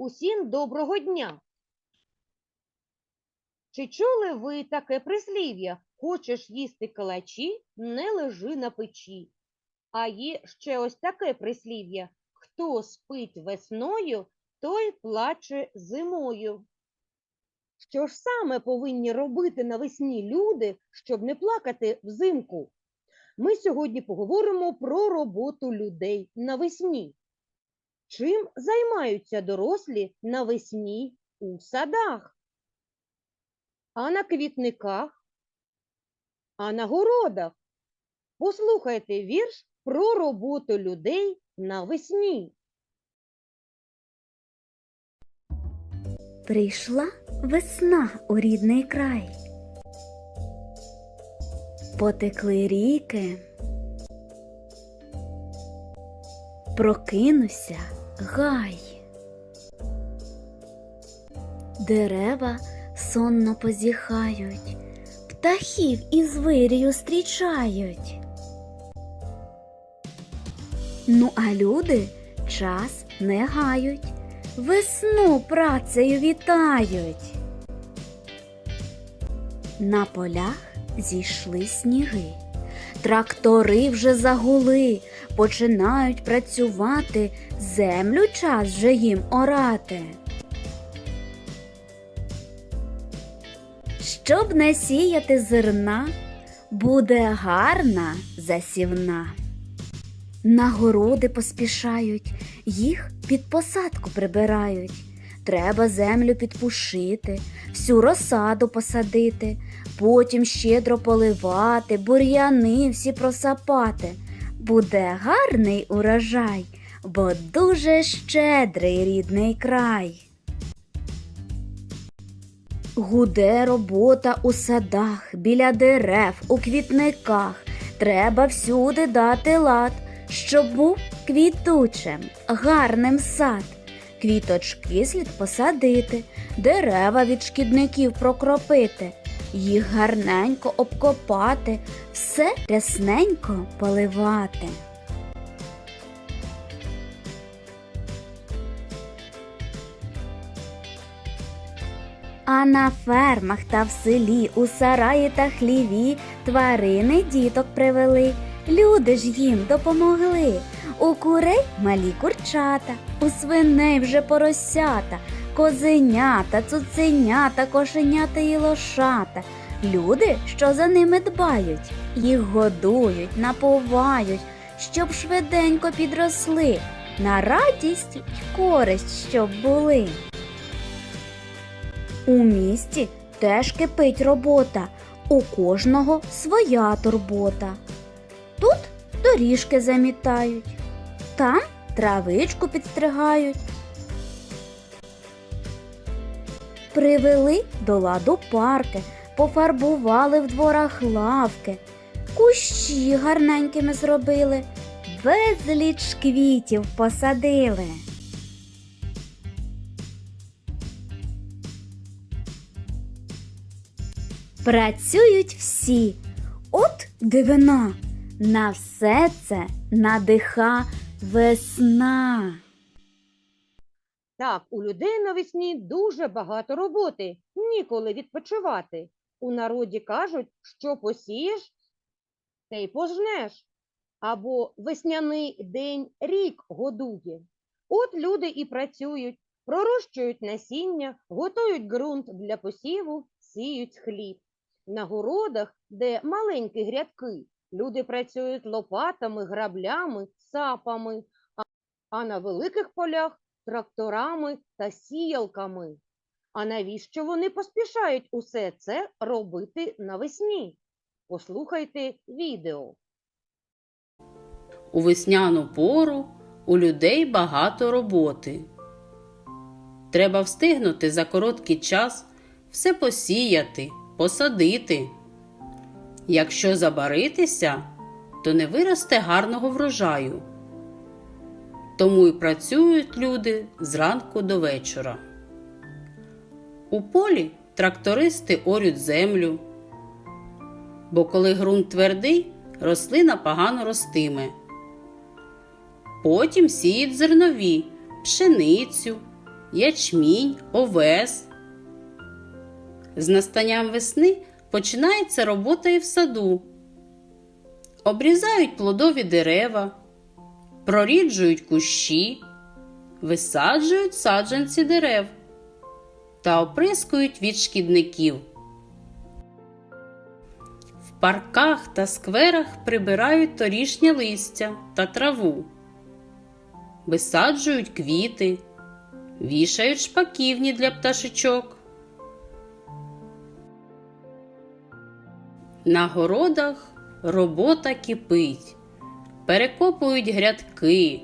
Усім доброго дня! Чи чули ви таке прислів'я? Хочеш їсти калачі, не лежи на печі. А є ще ось таке прислів'я. Хто спить весною, той плаче зимою. Що ж саме повинні робити навесні люди, щоб не плакати взимку? Ми сьогодні поговоримо про роботу людей навесні. Чим займаються дорослі навесні у садах? А на квітниках? А на городах? Послухайте вірш про роботу людей навесні. Прийшла весна у рідний край. Потекли ріки. Прокинувся гай. Дерева сонно позіхають, птахів із вирію зустрічають. Ну, а люди час не гають, весну працею вітають. На полях зійшли сніги, трактори вже загули, починають працювати, землю час вже їм орати. Щоб не сіяти зерна, буде гарна засівна. На городи поспішають, їх під посадку прибирають. Треба землю підпушити, всю розсаду посадити, потім щедро поливати, бур'яни всі просапати. Буде гарний урожай, бо дуже щедрий рідний край. Гуде робота у садах, біля дерев, у квітниках. Треба всюди дати лад, щоб був квітучим, гарним сад. Квіточки слід посадити, дерева від шкідників прокропити, їх гарненько обкопати, все рясненько поливати. А на фермах та в селі, у сараї та хліві тварини діток привели. Люди ж їм допомогли. У курей малі курчата, у свиней вже поросята, козенята, цуценята, кошенята і лошата. Люди, що за ними дбають, їх годують, напувають, щоб швиденько підросли, на радість й користь, щоб були. У місті теж кипить робота, у кожного своя турбота. Тут доріжки замітають, там травичку підстригають. Привели до ладу парки, пофарбували в дворах лавки, кущі гарненькими зробили, безліч квітів посадили. Працюють всі. От дивина. На все це надиха весна. Так, у людей навесні дуже багато роботи, ніколи відпочивати. У народі кажуть, що посієш, те й пожнеш. Або весняний день рік годує. От люди і працюють, пророщують насіння, готують ґрунт для посіву, сіють хліб. На городах, де маленькі грядки, люди працюють лопатами, граблями, сапами, а- на великих полях тракторами та сіялками. А навіщо вони поспішають усе це робити навесні? Послухайте відео. У весняну пору у людей багато роботи. Треба встигнути за короткий час все посіяти, посадити. Якщо забаритися, то не виросте гарного врожаю. Тому й працюють люди зранку до вечора. У полі трактористи орють землю, бо коли ґрунт твердий, рослина погано ростиме. Потім сіють зернові, пшеницю, ячмінь, овес. З настанням весни починається робота і в саду. Обрізають плодові дерева, проріджують кущі, висаджують саджанці дерев та оприскують від шкідників. В парках та скверах прибирають торішнє листя та траву, висаджують квіти, вішають шпаківні для пташечок. На городах робота кипить, перекопують грядки,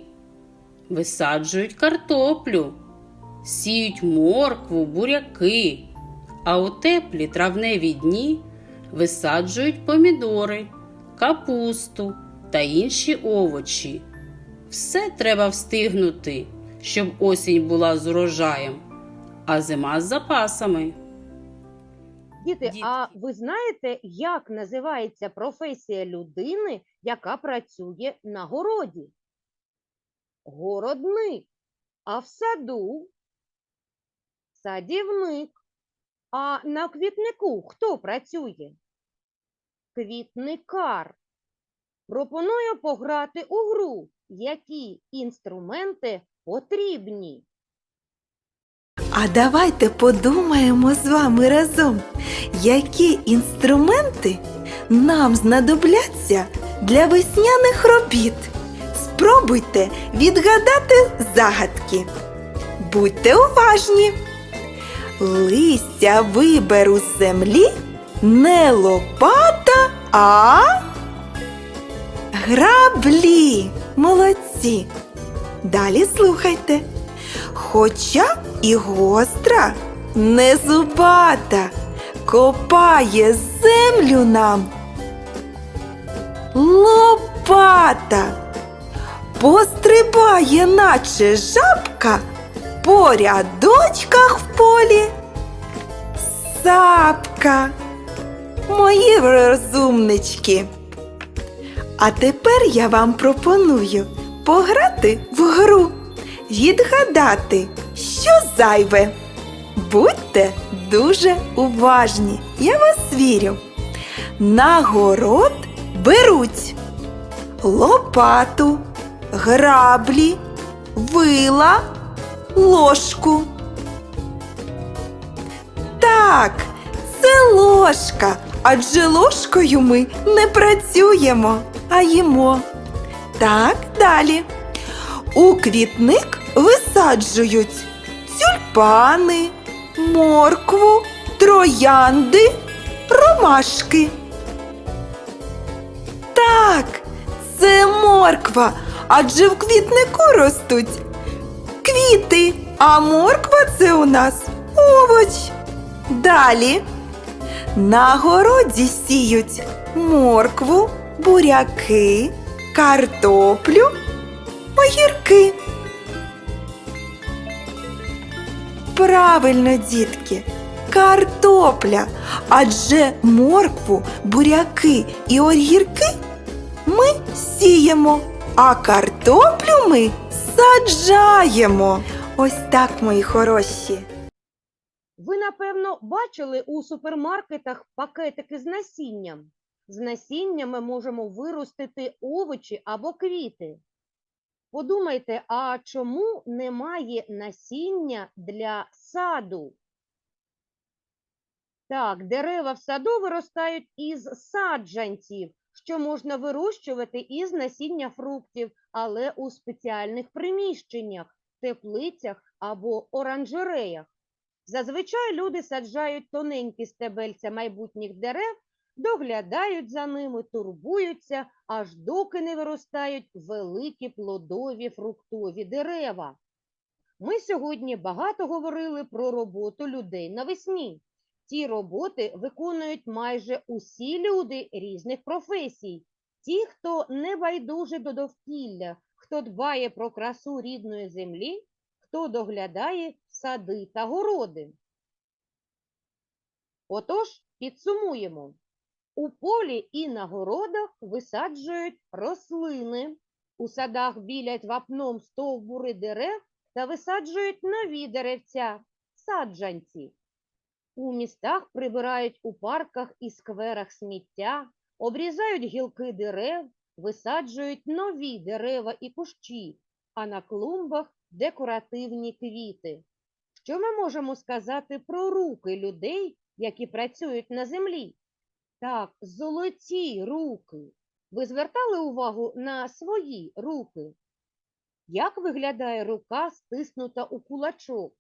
висаджують картоплю, сіють моркву, буряки, а у теплі травневі дні висаджують помідори, капусту та інші овочі. Все треба встигнути, щоб осінь була з урожаєм, а зима з запасами. Діти, а ви знаєте, як називається професія людини, яка працює на городі? Городник. А в саду садівник. А на квітнику хто працює? Квітникар. Пропоную пограти у гру, які інструменти потрібні. А давайте подумаємо з вами разом, які інструменти нам знадобляться для весняних робіт. Спробуйте відгадати загадки. Будьте уважні. Листя виберу з землі не лопата, а граблі. Молодці. Далі слухайте. Хоча і гостра, не зубата, копає землю нам. Лопата пострибає, наче жабка, по рядочках в полі. Сапка, мої розумнички. А тепер я вам пропоную пограти в гру, відгадати, що зайве. Будьте дуже уважні, я вас вірю. На город беруть лопату, граблі, вила, ложку. Так, це ложка, адже ложкою ми не працюємо, а їмо. Так, далі. У квітник висаджують тюльпани, моркву, троянди, ромашки. Так, це морква, адже в квітнику ростуть квіти, а морква це у нас овоч. Далі на городі сіють моркву, буряки, картоплю, огірки. Правильно, дітки, картопля. Адже моркву, буряки і огірки ми сіємо, а картоплю ми саджаємо. Ось так, мої хороші. Ви, напевно, бачили у супермаркетах пакетики з насінням. З насіння ми можемо виростити овочі або квіти. Подумайте, а чому немає насіння для саду? Так, дерева в саду виростають із саджанців, що можна вирощувати із насіння фруктів, але у спеціальних приміщеннях, теплицях або оранжереях. Зазвичай люди саджають тоненькі стебельця майбутніх дерев, доглядають за ними, турбуються, аж доки не виростають великі плодові фруктові дерева. Ми сьогодні багато говорили про роботу людей навесні. Ці роботи виконують майже усі люди різних професій. Ті, хто не байдуже до довкілля, хто дбає про красу рідної землі, хто доглядає сади та городи. Отож, підсумуємо. У полі і на городах висаджують рослини, у садах білять вапном стовбури дерев та висаджують нові деревця, саджанці. У містах прибирають у парках і скверах сміття, обрізають гілки дерев, висаджують нові дерева і кущі, а на клумбах декоративні квіти. Що ми можемо сказати про руки людей, які працюють на землі? Так, золоті руки. Ви звертали увагу на свої руки? Як виглядає рука, стиснута у кулачок?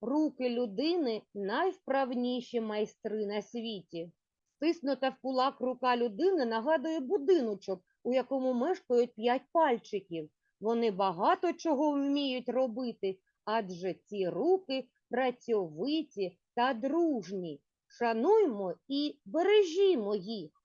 Руки людини найвправніші майстри на світі. Стиснута в кулак рука людини нагадує будиночок, у якому мешкають п'ять пальчиків. Вони багато чого вміють робити, адже ці руки працьовиті та дружні. Шануймо і бережімо їх.